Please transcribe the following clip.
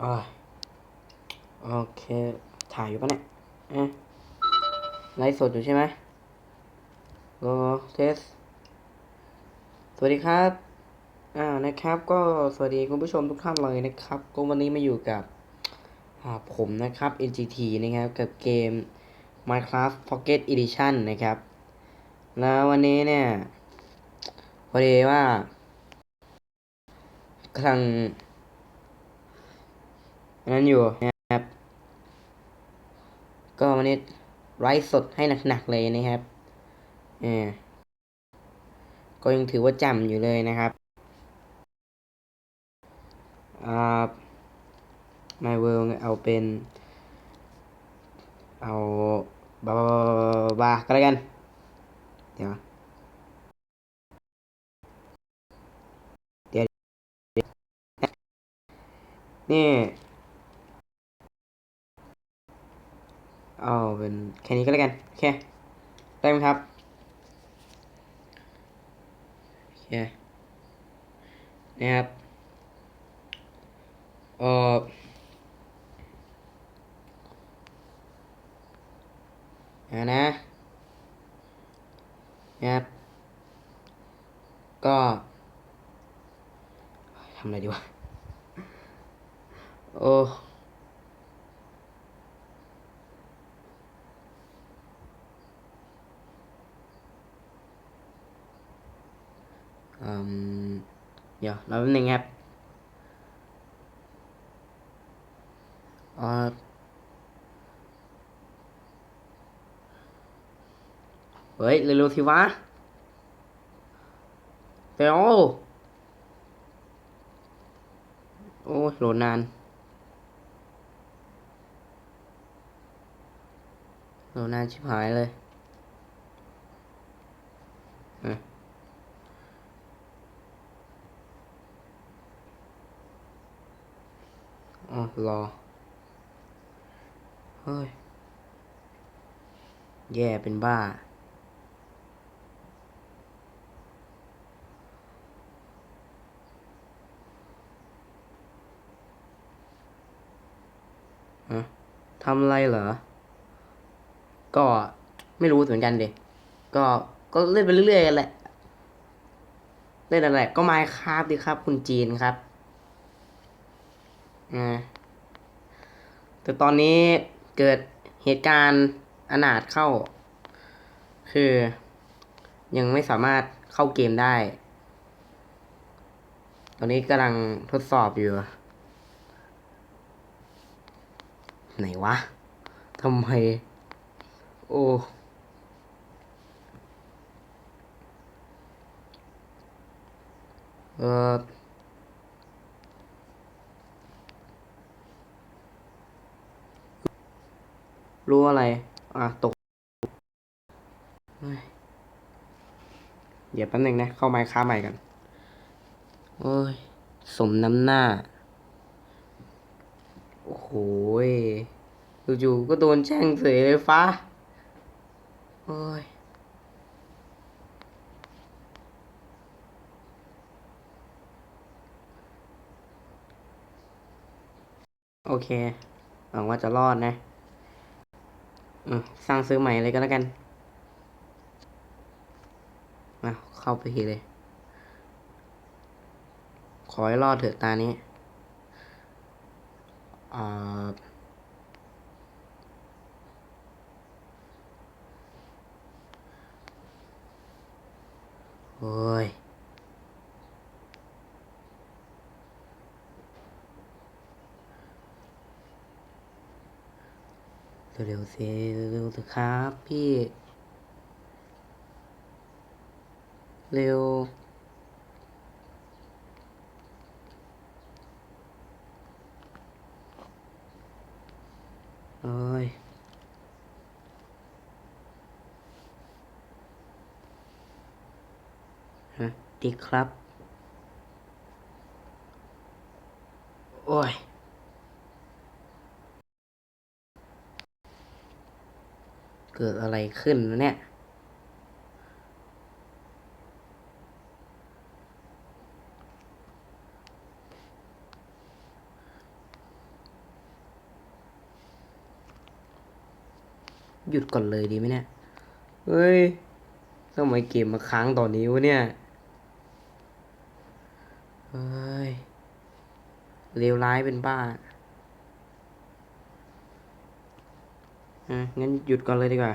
โอเค ถ่ายอยู่ปะเนี่ยไลฟ์สดอยู่ใช่ไหมรอเทส สวัสดีครับ อ่า นะครับ ก็สวัสดีคุณผู้ชมทุกท่านเลยนะครับ ก็วันนี้มาอยู่กับ อ่า ผมนะครับ NGT นะครับ กับเกม Minecraft Pocket Edition นะครับ แล้ววันนี้เนี่ย พอดีว่ากำลัง นนั้นอยู่นะครับ ก็วันนี้ไลฟ์สดให้หนักๆเลยนะครับเออก็ยังถือว่าจำอยู่เลยนะครับอ่า My World เอาเป็น เอาบาบาบาบาบาก็แล้วกัน เดี๋ยวเดี๋ยวนี่ เอาเป็นแค่นี้ก็แล้วกันโอเคได้ไหมครับโอเคนะครับเออนะนะครับก็ทำอะไรดีวะโอ้ เดี๋ยวราแป๊บนึงครับเฮ้ยเร็วๆทีวะเร็วโอ้โหลดนานโหลดนานชิบหายเลย อ๋อรอ เฮ้ย แย่เป็นบ้า ฮะทำอะไรเหรอ ก็ไม่รู้เหมือนกันดิก็ก็เล่นไปเรื่อยๆกันแหละ เล่นอะไรก็ไมค์ครับดีครับ คุณจีนครับ อ่าแต่ตอนนี้เกิดเหตุการณ์อนาถเข้า คือยังไม่สามารถเข้าเกมได้ ตอนนี้กำลังทดสอบอยู่ ไหนวะทำไม โอ้เออ รู้อะไร อะ ตกเฮ้ยเดี๋ยวแป๊บนึงนะ เข้าไมค์ค้าใหม่กัน โอ้ย สมน้ำหน้า โอ้โหยจู่ๆก็โดนแช่งเสยเลยฟ้า โอ้ยโอเค หวังว่าจะรอดนะ สร้างซื้อใหม่เลยก็แล้วกันมาเข้าไปทีเลย ขอให้รอดเถิดตานี้อ่า เร็วๆสิเร็วๆเถอะครับพี่ เร็ว โอ้ยฮะดีครับ โอ้ย เกิดอะไรขึ้นเนี่ยหยุดก่อนเลยดีไหมเนี่ย เฮ้ยทำไมเกมมาค้างต่อนนี้วะเนี่ย เฮ้ยเลวร้ายเป็นบ้า งั้นหยุดก่อนเลยดีกว่า